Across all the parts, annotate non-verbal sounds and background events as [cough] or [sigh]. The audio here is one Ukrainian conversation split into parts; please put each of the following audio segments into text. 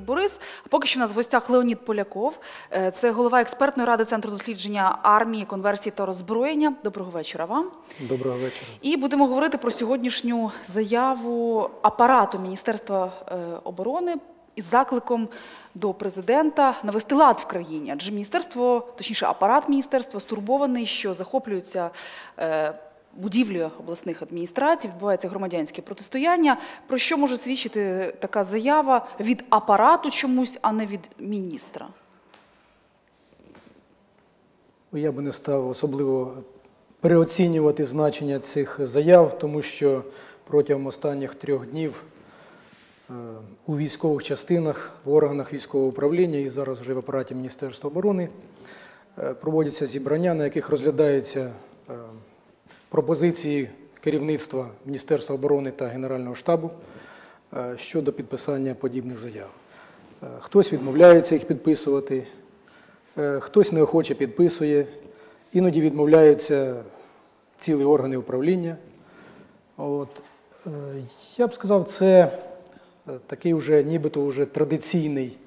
Борис. А поки що у нас в гостях Леонід Поляков, Е, це голова експертної ради Центру дослідження армії, конверсії та роззброєння. Доброго вечора вам. Доброго вечора. І будемо говорити про сьогоднішню заяву апарату Міністерства е, оборони із закликом до президента навести лад в країні. Адже міністерство, точніше, апарат міністерства стурбований, що захоплюються е, будівлі обласних адміністрацій, відбувається громадянське протистояння. Про що може свідчити така заява від апарату чомусь, а не від міністра? Ну, Я би не став особливо переоцінювати значення цих заяв, тому що протягом останніх трьох днів е, у військових частинах, в органах військового управління і зараз вже в апараті Міністерства оборони е, проводяться зібрання, на яких розглядаються е, пропозиції керівництва Міністерства оборони та Генерального штабу е, щодо підписання подібних заяв. Е, Хтось відмовляється їх підписувати, Е, Хтось неохоче підписує, іноді відмовляються цілі органи управління. От. Я б сказав, це такий вже нібито вже традиційний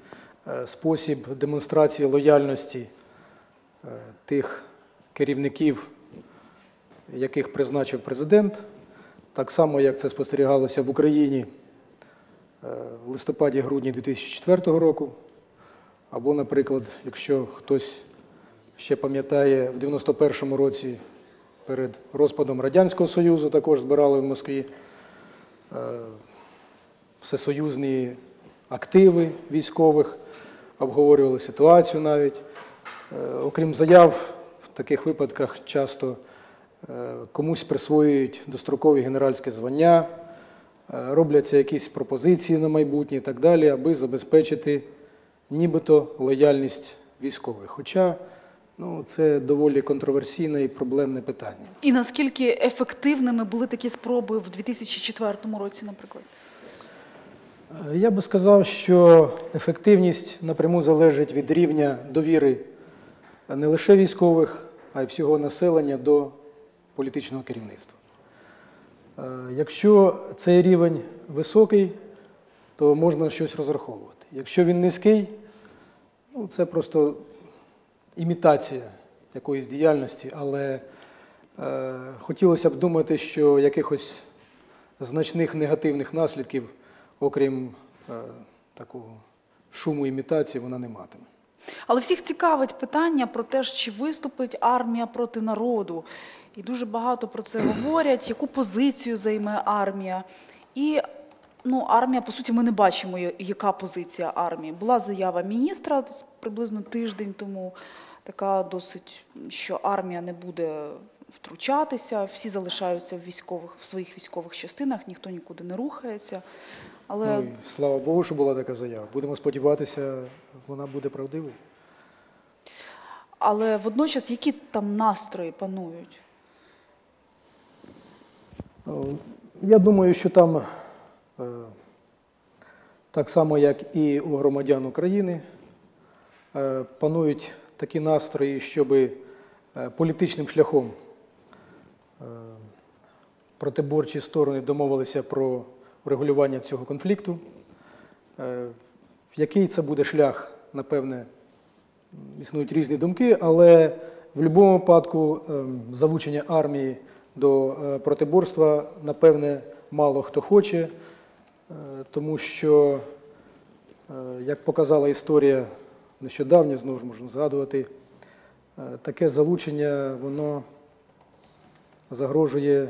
спосіб демонстрації лояльності тих керівників, яких призначив президент, так само, як це спостерігалося в Україні е, в листопаді-грудні 2004 року. Або, наприклад, якщо хтось ще пам'ятає, в 91-му році перед розпадом Радянського Союзу також збирали в Москві е, всесоюзні активи військових, обговорювали ситуацію навіть. Е, Окрім заяв, в таких випадках часто комусь присвоюють дострокові генеральське звання, е, робляться якісь пропозиції на майбутнє і так далі, аби забезпечити нібито лояльність військових. Хоча ну, це доволі контроверсійне і проблемне питання. І наскільки ефективними були такі спроби в 2004 році, наприклад? Е, Я би сказав, що ефективність напряму залежить від рівня довіри не лише військових, а й всього населення до політичного керівництва. Е, Якщо цей рівень високий, то можна щось розраховувати. Якщо він низький, ну, це просто імітація якоїсь діяльності, але е, хотілося б думати, що якихось значних негативних наслідків, окрім е, такого шуму імітації, вона не матиме. Але всіх цікавить питання про те, чи виступить армія проти народу. І дуже багато про це говорять, яку позицію займе армія. І ну, армія, по суті, ми не бачимо, яка позиція армії. Була заява міністра приблизно тиждень тому, така досить, що армія не буде втручатися, всі залишаються в військових в своїх військових частинах, ніхто нікуди не рухається. Але Ну, і слава Богу, що була така заява. Будемо сподіватися, вона буде правдивою. Але водночас, які там настрої панують? Ну, Я думаю, що там е, так само, як і у громадян України, е, панують такі настрої, щоб політичним шляхом е, протиборчі сторони домовилися про врегулювання цього конфлікту. Е, Який це буде шлях, напевне, існують різні думки, але в будь-якому випадку ем, залучення армії до е, протиборства, напевне, мало хто хоче, е, тому що, е, як показала історія нещодавня, знову ж можна згадувати, таке залучення воно загрожує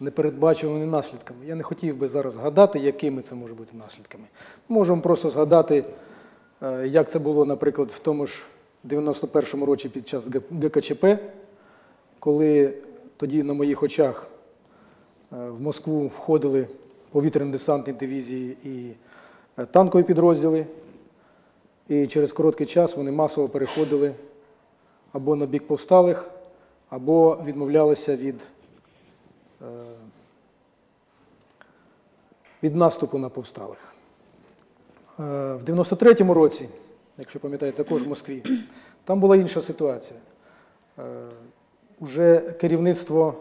непередбачуваними наслідками. Я не хотів би зараз згадати, якими це може бути наслідками. Можемо просто згадати, як це було, наприклад, в тому ж 91-му році під час ГКЧП, коли тоді на моїх очах е, в Москву входили повітряно-десантні дивізії і е, танкові підрозділи, і через короткий час вони масово переходили або на бік повсталих, або відмовлялися від, е, від наступу на повсталих. В 93-му році, якщо пам'ятаєте, також в Москві, там була інша ситуація. Уже керівництво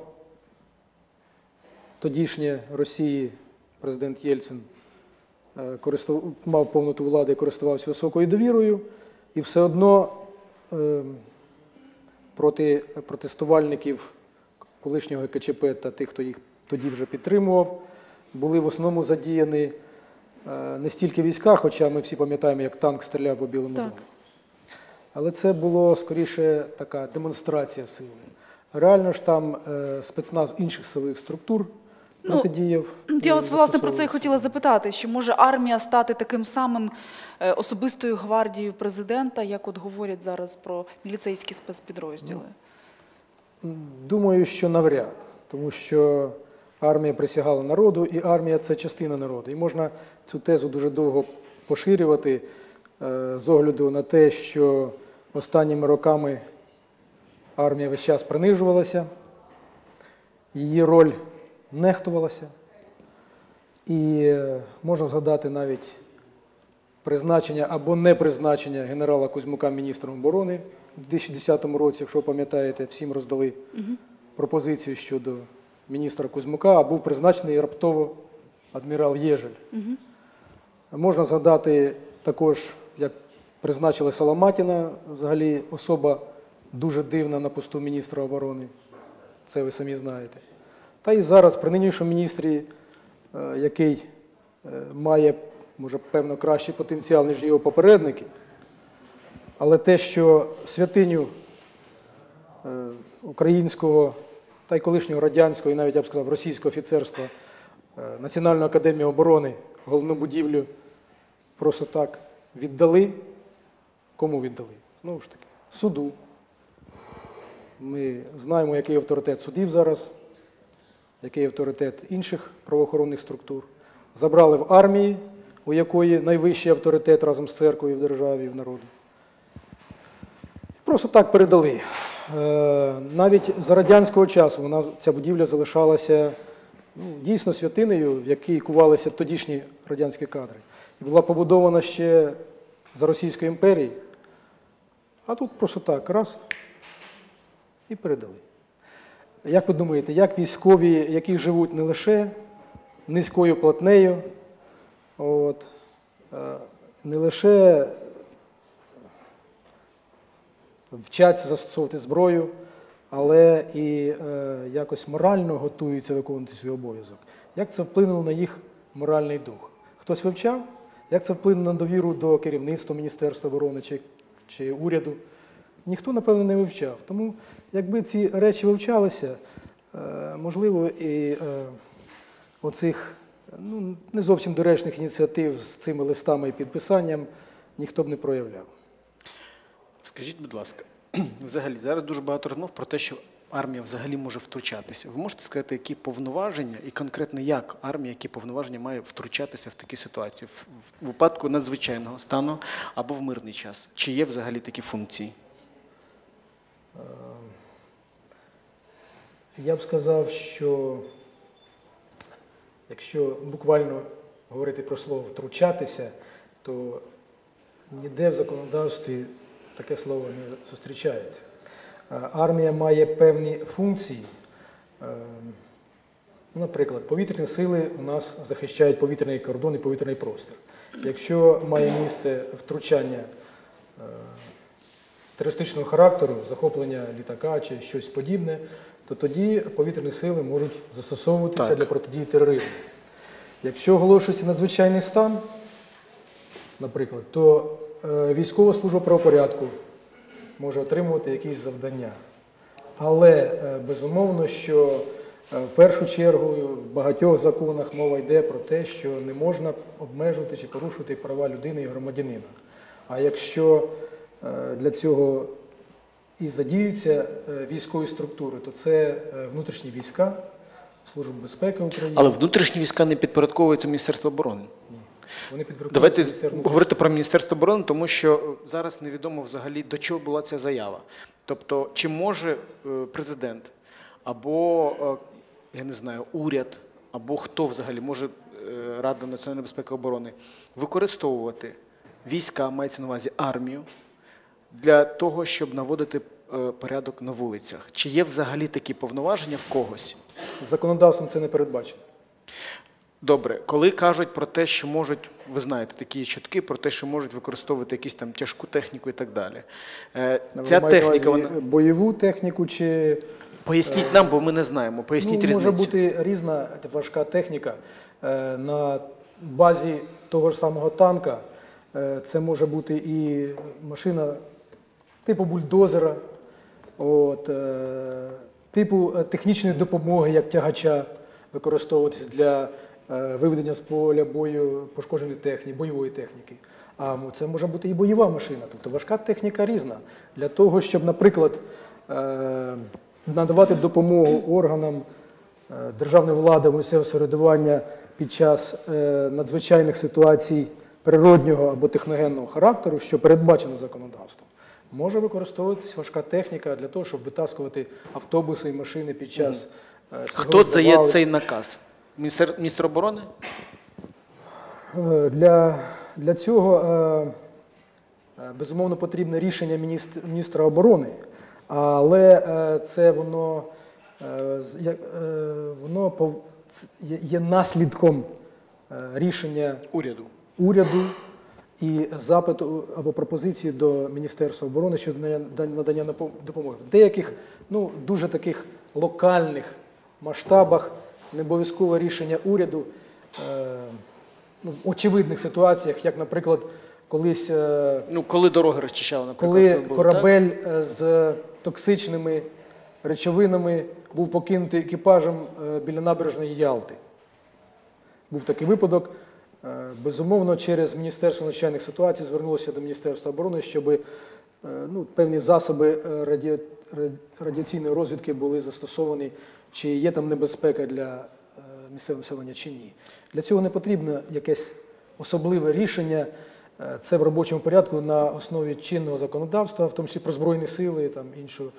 тодішнє Росії, президент Єльцин, е, мав повноту влади і користувався високою довірою, і все одно е, проти протестувальників колишнього КЧП та тих, хто їх тоді вже підтримував, були в основному задіяні е, не стільки війська, хоча ми всі пам'ятаємо, як танк стріляв по Білому дому. Але це було скоріше така демонстрація сили. Реально ж там е, спецназ інших силових структур Ну, протидіяв. Я вас власне про це і хотіла запитати, чи може армія стати таким самим е, особистою гвардією президента, як от говорять зараз про міліцейські спецпідрозділи? Думаю, що навряд, тому що армія присягала народу, і армія це частина народу. І можна цю тезу дуже довго поширювати е, з огляду на те, що останніми роками армія весь час принижувалася, її роль нехтувалася. І е, можна згадати навіть призначення або не призначення генерала Кузьмука міністром оборони у 2010 році, якщо пам'ятаєте, всім роздали пропозицію щодо міністра Кузьмука, а був призначений раптово адмірал Єжель. Можна згадати також, як призначили Саламатіна, взагалі особа дуже дивна на посту міністра оборони. Це ви самі знаєте. Та і зараз при нинішньому міністрі, е, який е, має, може, певно, кращий потенціал, ніж його попередники, але те, що святиню е, українського та й колишнього радянського, і навіть я б сказав, російського офіцерства Національної академії оборони, головну будівлю просто так віддали. Кому віддали? Знову ж таки, суду. Ми знаємо, який авторитет судів зараз, який авторитет інших правоохоронних структур. Забрали в армії, у якої найвищий авторитет разом з церквою в державі в народі. Просто так передали. Е, Навіть за радянського часу вона, ця будівля залишалася ну, дійсно святинею, в якій кувалися тодішні радянські кадри. І була побудована ще за Російської імперії. А тут просто так, раз і передали. Як ви думаєте, як військові, які живуть не лише низькою платнею, от, е, не лише вчаться застосовувати зброю, але і е, якось морально готуються виконувати свій обов'язок. Як це вплинуло на їх моральний дух? Хтось вивчав? Як це вплинуло на довіру до керівництва Міністерства оборони чи, чи уряду? Ніхто, напевно, не вивчав. Тому, якби ці речі вивчалися, е, можливо, і е, оцих ну, не зовсім доречних ініціатив з цими листами і підписанням ніхто б не проявляв. Скажіть, будь ласка, [clears throat] взагалі зараз дуже багато розмов про те, що армія взагалі може втручатися. Ви можете сказати, які повноваження і конкретно як армія, які повноваження має втручатися в такі ситуації в, в випадку надзвичайного стану або в мирний час? Чи є взагалі такі функції? Я б сказав, що якщо буквально говорити про слово втручатися, то ніде в законодавстві таке слово не зустрічається. Армія має певні функції. Е, Наприклад, повітряні сили у нас захищають повітряний кордон і повітряний простір. Якщо має місце втручання е, терористичного характеру, захоплення літака чи щось подібне, то тоді повітряні сили можуть застосовуватися Так. для протидії тероризму. Якщо оголошується надзвичайний стан, наприклад, то е, військова служба правопорядку може отримувати якісь завдання. Але е, безумовно, що е, в першу чергу в багатьох законах мова йде про те, що не можна обмежувати чи порушувати права людини і громадянина. А якщо для цього і задіються е, військові структури, то це е, внутрішні війська, Служба безпеки України. Але внутрішні війська не підпорядковуються Міністерству оборони. Ні. Вони Давайте говорити про Міністерство оборони, тому що е, зараз невідомо взагалі до чого була ця заява. Тобто, чи може е, президент або е, я не знаю, уряд, або хто взагалі може е, Рада національної безпеки і оборони використовувати війська, мається на увазі армію, для того, щоб наводити е, порядок на вулицях? Чи є взагалі такі повноваження в когось? законодавством це не передбачено. Добре, коли кажуть про те, що можуть, ви знаєте, такі чутки про те, що можуть використовувати якусь там тяжку техніку і так далі. Е, Ви Ця техніка, вона бойову техніку чи поясніть нам, бо ми не знаємо. Поясніть ну, різницю. може бути різна важка техніка Е, на базі того ж самого танка. е, Це може бути і машина типу бульдозера, от, е, типу е, технічної допомоги, як тягача, використовуватися для е, виведення з поля бою пошкодженої техніки, бойової техніки. А це може бути і бойова машина, тобто важка техніка різна. Для того, щоб, наприклад, надавати допомогу органам державної влади, місцевого самоврядування під час надзвичайних ситуацій природнього або техногенного характеру, що передбачено законодавством. Може використовуватися важка техніка для того, щоб витаскувати автобуси і машини під час е, Хто дає цей наказ? Міністр, міністр оборони? Е, Для, для цього е, безумовно потрібне рішення міністр- міністра оборони, але це воно, воно є- наслідком рішення Уряду. уряду і запиту або пропозиції до Міністерства оборони щодо надання- допомоги. В деяких ну, дуже таких локальних масштабах не обов'язкове рішення уряду е, ну, в очевидних ситуаціях, як, наприклад, колись, е, Ну, коли дороги розчищали, наприклад. коли так? корабель е, з токсичними речовинами був покинутий екіпажем е, біля набережної Ялти. Був такий випадок. Е, Безумовно, через Міністерство надзвичайних ситуацій звернулося до Міністерства оборони, щоб ну, певні засоби е, раді... раді- радіаційної розвідки були застосовані, чи є там небезпека для е, місцевого населення чи ні. Для цього не потрібно якесь особливе рішення. Е, Це в робочому порядку на основі чинного законодавства, в тому числі про збройні сили, там іншу е,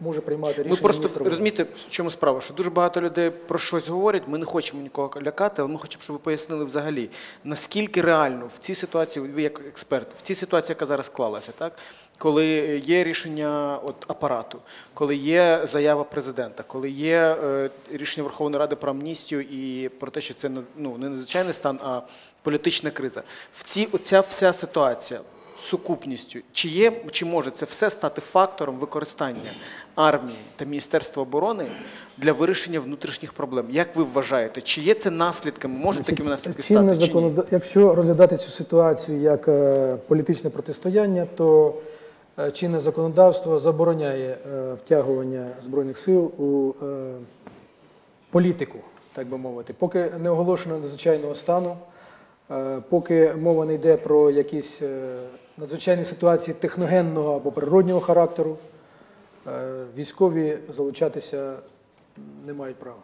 може приймати рішення. Ми просто розумієте, в чому справа, що дуже багато людей про щось говорять. Ми не хочемо нікого лякати, але ми хочемо, щоб ви пояснили взагалі, наскільки реально в цій ситуації, ви як експерт, в цій ситуації, яка зараз склалася, так коли є рішення от, апарату, коли є заява президента, коли є е, рішення Верховної Ради про амністію і про те, що це ну, не надзвичайний стан, а політична криза. В цій оця вся ситуація сукупністю, чи є, чи може це все стати фактором використання армії та Міністерства оборони для вирішення внутрішніх проблем? Як ви вважаєте, чи є це наслідками? Можуть такими наслідки стати? Чи ні? Якщо розглядати цю ситуацію як е, політичне протистояння, то е, чинне законодавство забороняє е, втягування збройних сил у е, політику, так би мовити. Поки не оголошено надзвичайного стану, поки мова не йде про якісь надзвичайні ситуації техногенного або природнього характеру, е, військові залучатися не мають права.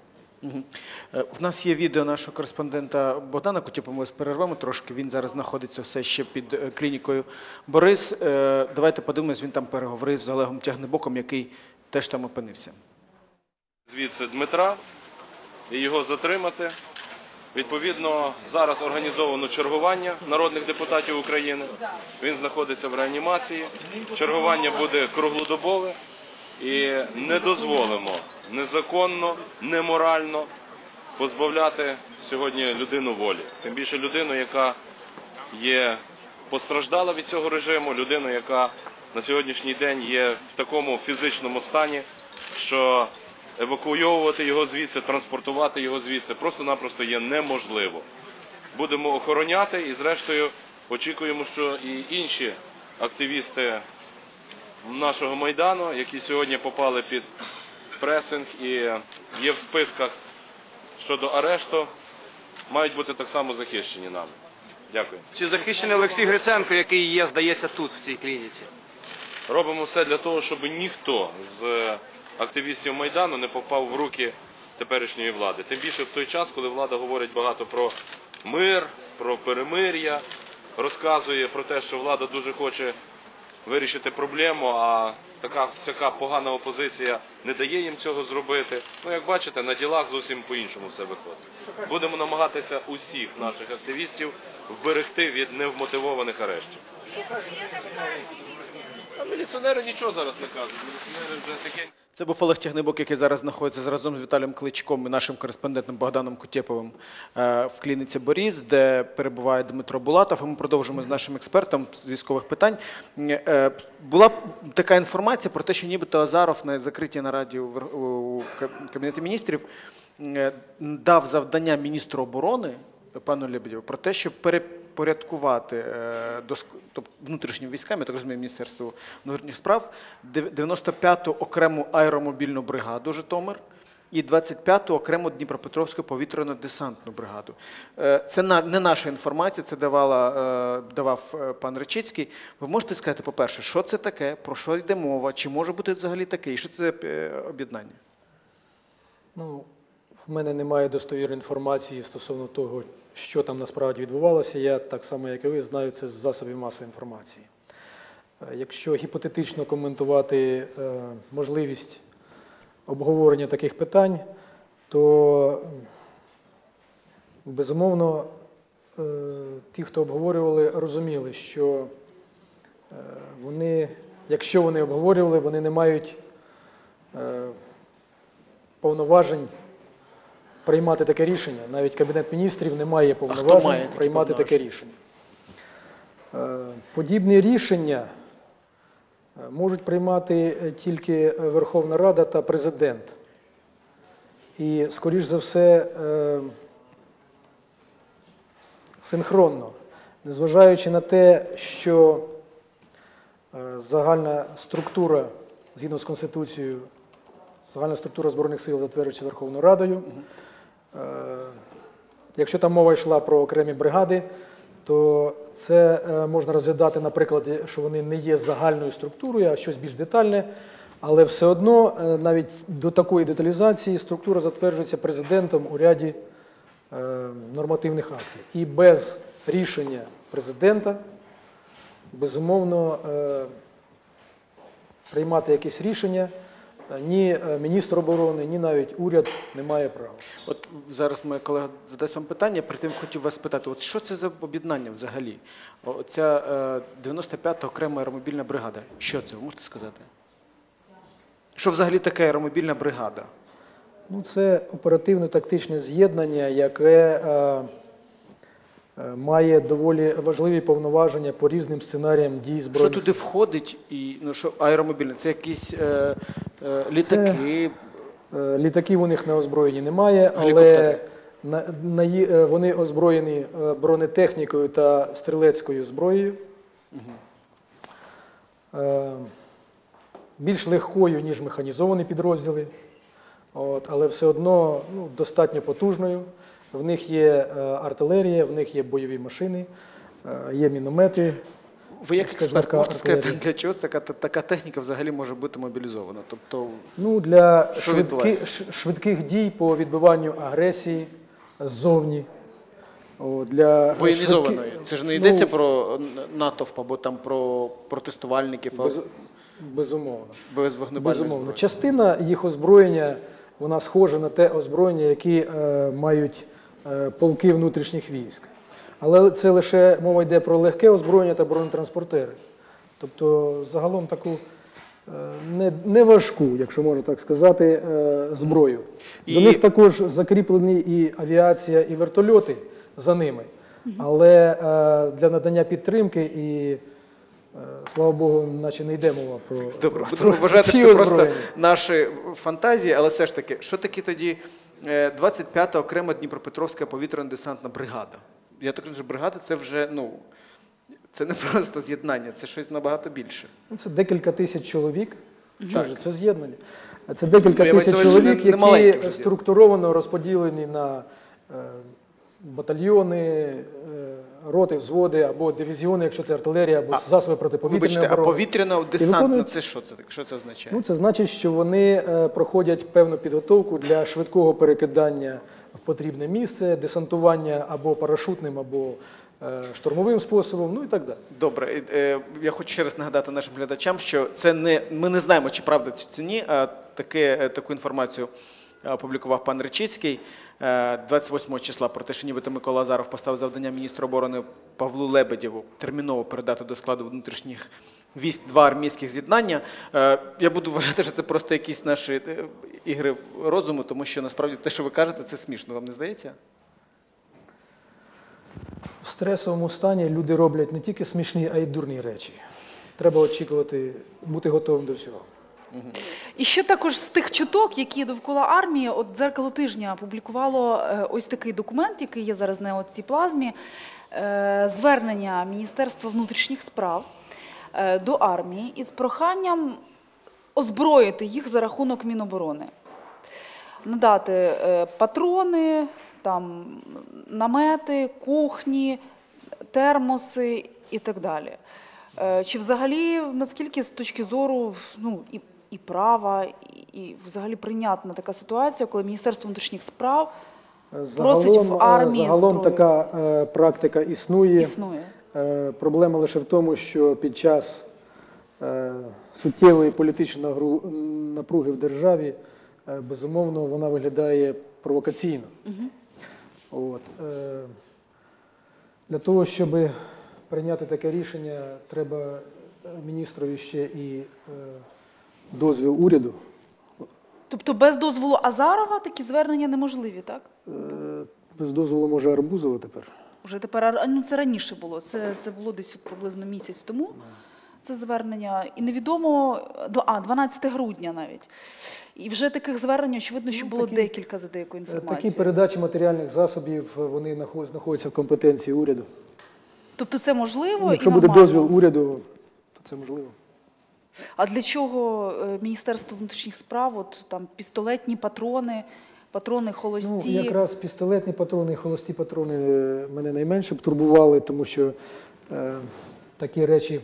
Е, В нас є відео нашого кореспондента Богдана Кутєпа, ми перервемо трошки. Він зараз знаходиться все ще під е, клінікою. Борис, давайте подивимось, він там переговорив з Олегом Тягнебоком, який теж там опинився. звідси Дмитра і його затримати. Відповідно, зараз організовано чергування народних депутатів України. Він знаходиться в реанімації. Чергування буде круглодобове і не дозволимо незаконно, неморально позбавляти сьогодні людину волі. Тим більше людину, яка є постраждала від цього режиму, людину, яка на сьогоднішній день є в такому фізичному стані, що евакуйовувати його звідси, транспортувати його звідси просто-напросто є неможливо. Будемо охороняти і, зрештою, очікуємо, що і інші активісти нашого майдану, які сьогодні попали під пресинг і є в списках щодо арешту, мають бути так само захищені нами. Дякую. Чи захищений Олексій Гриценко, який є, здається, тут, в цій клініці? Робимо все для того, щоб ніхто з активістів Майдану не попав в руки теперішньої влади. Тим більше в той час, коли влада говорить багато про мир, про перемир'я, розказує про те, що влада дуже хоче вирішити проблему, а така всяка погана опозиція не дає їм цього зробити. Ну, як бачите, на ділах зовсім по-іншому все виходить. Будемо намагатися усіх наших активістів вберегти від невмотивованих арештів. А міліціонери нічого зараз не кажуть. Вже таке. Це був Олег Тягнибок, який зараз знаходиться разом з Віталієм Кличком і нашим кореспондентом Богданом Кутєповим е, в клініці Боріс, де перебуває Дмитро Булатов. І ми продовжуємо з нашим експертом з військових питань. Е, Була така інформація про те, що нібито Азаров на закритій нараді у Кабінеті міністрів е, дав завдання міністру оборони пану Лебедєву про те, щоб перепорядкувати е, доск- тобто внутрішніми військами, я так розумію, Міністерство внутрішніх справ, 95-ту окрему аеромобільну бригаду Житомир і 25-ту окрему Дніпропетровську повітряно-десантну бригаду. Е, Це не наша інформація, це давала, е, давав е, пан Речицький. Ви можете сказати, по-перше, що це таке, про що йде мова, чи може бути взагалі таке, і що це е, об'єднання? Ну, в мене немає достовірної інформації стосовно того, що там насправді відбувалося. Я так само, як і ви, знаю це з засобів масової інформації. Е, Якщо гіпотетично коментувати е, можливість обговорення таких питань, то безумовно е, ті, хто обговорювали, розуміли, що вони, якщо вони обговорювали, вони не мають повноважень приймати таке рішення. Навіть Кабінет міністрів не має повноважень має приймати таке рішення. Е, Подібні рішення е, можуть приймати е, тільки Верховна Рада та президент. І, скоріш за все, синхронно, незважаючи на те, що загальна структура згідно з Конституцією Загальна структура Збройних сил затверджується Верховною Радою. Е, Якщо там мова йшла про окремі бригади, то це е, можна розглядати на прикладі, що вони не є загальною структурою, а щось більш детальне. Але все одно, е, навіть до такої деталізації, структура затверджується президентом у ряді нормативних актів. І без рішення президента, безумовно, приймати якісь рішення ні е, міністр оборони, ні навіть уряд не має права. От зараз моя колега задасть вам питання, при тим хотів вас спитати, от що це за об'єднання взагалі? Оця е, 95-та окрема аеромобільна бригада. Що це? Ви можете сказати? Що взагалі таке аеромобільна бригада? Ну, це оперативно-тактичне з'єднання, яке е, е, має доволі важливі повноваження по різним сценаріям дій Що туди входить? І ну що аеромобільне? Це якісь е, е, літаки, Е, Літаків у них на озброєнні немає, але на, на, е, вони озброєні е, бронетехнікою та стрілецькою зброєю. Е, Більш легкою, ніж механізовані підрозділи, От, але все одно ну, достатньо потужною. В них є е, артилерія, в них є бойові машини, е, є міномети. Ви як експерт можете сказати, для чого така, така техніка взагалі може бути мобілізована? Тобто, Ну, для Що швидки, швидких дій по відбиванню агресії ззовні. Для воєнізованої. швидки- Це ж не йдеться ну, про натовп або там про протестувальників, без, безумовно. без вогнебальної безумовно. Частина їх озброєння вона схожа на те озброєння, які е, мають полки внутрішніх військ. Але це лише мова йде про легке озброєння та бронетранспортери. Тобто, загалом таку е, не, якщо можна так сказати, е, зброю. До них також закріплені і авіація, і вертольоти за ними. Але е, для надання підтримки і, е, слава Богу, наче не йде мова про, Добре, про, будемо вважати, що це просто наші фантазії, але все ж таки, що таке тоді е, 25-та окрема Дніпропетровська повітряно-десантна бригада? Я так розумію, що бригада це вже ну. Це не [laughs] просто з'єднання, це щось набагато більше. Ну, це декілька тисяч чоловік. Ж, це з'єднання. Це декілька ну, тисяч чоловік, не- не які структуровано розподілені на е, батальйони, е, роти, взводи або дивізіони, якщо це артилерія, або засоби протиповітряної Вибачте, а оборони. повітряно десантна виконують- це що це таке? Що це означає? Ну, це значить, що вони е, проходять певну підготовку для швидкого перекидання в потрібне місце, десантування або парашутним, або е, штурмовим способом, ну і так далі. Добре, е, я хочу ще раз нагадати нашим глядачам, що це не ми не знаємо, чи правда чи це ні. А таке е, таку інформацію е, опублікував пан Речицький 28 числа про те, що нібито Микола Азаров поставив завдання міністру оборони Павлу Лебедєву терміново передати до складу внутрішніх військ два армійських з'єднання. Е, Я буду [laughs] вважати, що це просто якісь наші е, ігри розуму, тому що насправді те, що ви кажете, це смішно. Вам не здається? В стресовому стані люди роблять не тільки смішні, а й дурні речі. Треба очікувати, бути готовим до всього. І ще також з тих чуток, які довкола армії, от дзеркало тижня опублікувало е, ось такий документ, який є зараз на цій плазмі, е, звернення Міністерства внутрішніх справ е, до армії із проханням озброїти їх за рахунок Міноборони. Надати патрони, там, намети, кухні, термоси і так далі. Чи взагалі, наскільки з точки зору ну, і, і права, і, і взагалі прийнятна така ситуація, коли Міністерство внутрішніх справ Просить в е, армії загалом зброю. така е, практика існує. існує? Е, Проблема лише в тому, що під час е, суттєвої політичної нагру- напруги в державі, е, безумовно, вона виглядає провокаційно. От, е, Для того, щоб прийняти таке рішення, треба міністрові ще і е, дозвіл уряду. Тобто без дозволу Азарова такі звернення неможливі, так? Е, Без дозволу може Арбузова тепер. Вже тепер ну, це раніше було. Це, це було десь от приблизно місяць тому. Це звернення. І невідомо, а, 12 грудня навіть. І вже таких звернень, очевидно, що було такі- декілька за деякою Е, інформацією. Такі передачі матеріальних засобів е, вони нахо- знаходяться в компетенції уряду. Тобто це можливо Ну, Якщо і буде дозвіл уряду, то це можливо. А для чого е, Міністерство внутрішніх справ, от там пістолетні патрони, патрони холості? Ну, якраз пістолетні патрони і холості патрони е, мене найменше б турбували, тому що е, такі речі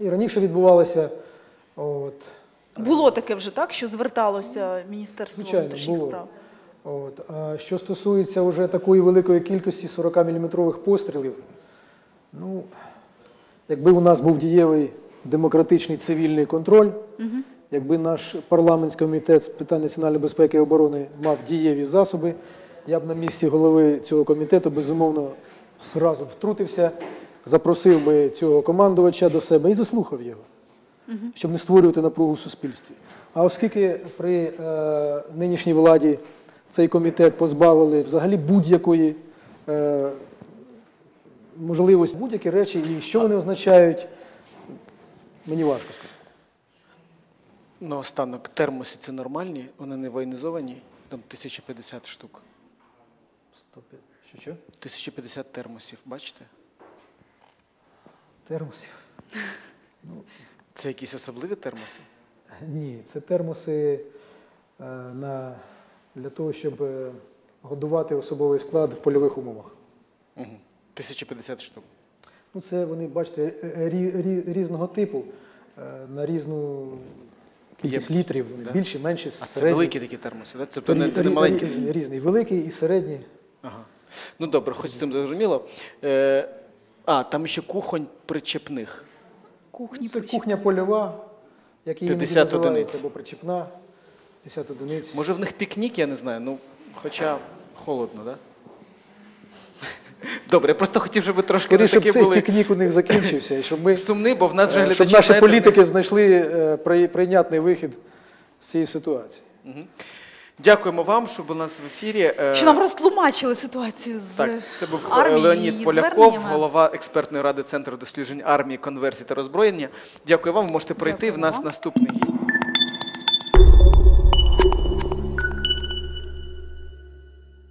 і раніше відбувалися. От, Було таке вже так, що зверталося Міністерство Звичайно, внутрішніх було. справ. от. А що стосується вже такої великої кількості 40-мм пострілів, ну, якби у нас був дієвий демократичний цивільний контроль, якби наш парламентський комітет з питань національної безпеки і оборони мав дієві засоби, я б на місці голови цього комітету безумовно зразу втрутився, запросив би цього командувача до себе і заслухав його, щоб не створювати напругу в суспільстві. А оскільки при е, нинішній владі цей комітет позбавили взагалі будь-якої е, можливості, будь-які речі, і що вони означають, мені важко сказати. Ну, останок, термоси це нормальні, вони не воєнізовані, там 1050 штук. Що, що? 1050 термосів, бачите? Термосів? [laughs] Це якісь особливі термоси? Ні, це термоси е, на, для того, щоб е, годувати особовий склад в польових умовах. Угу. 1050 штук. Ну, це вони, бачите, е, рі, рі, різного типу, е, на різну кількість Ємкість, літрів. Вони да? більші, менші, А це великі такі термоси, да? Це, Тобто не, це не маленькі. різні, різні, великі і середні. Ага. Ну добре, хоч з цим зрозуміло. Е, а, там ще кухонь причепних. Кухні Це причіп- кухня польова, як її 50 одиниць. або причіпна, 50 одиниць. Може в них пікнік, я не знаю, ну, хоча холодно, так? Да? Добре, я просто хотів, щоб ви трошки не Скоріше б такі цей були пікнік у них закінчився, і щоб ми сумні, бо в нас вже Е, глядачі, Щоб наші знаєте, політики знайшли е, прийнятний вихід з цієї ситуації. Дякуємо вам, що були у нас в ефірі. Е, Що нам розтлумачили ситуацію з Так, це був е, армією, Леонід Поляков, зверненнями. голова експертної ради Центру досліджень армії, конверсії та роззброєння. Дякую вам. Ви можете пройти. Дякую В нас вам. наступний гість.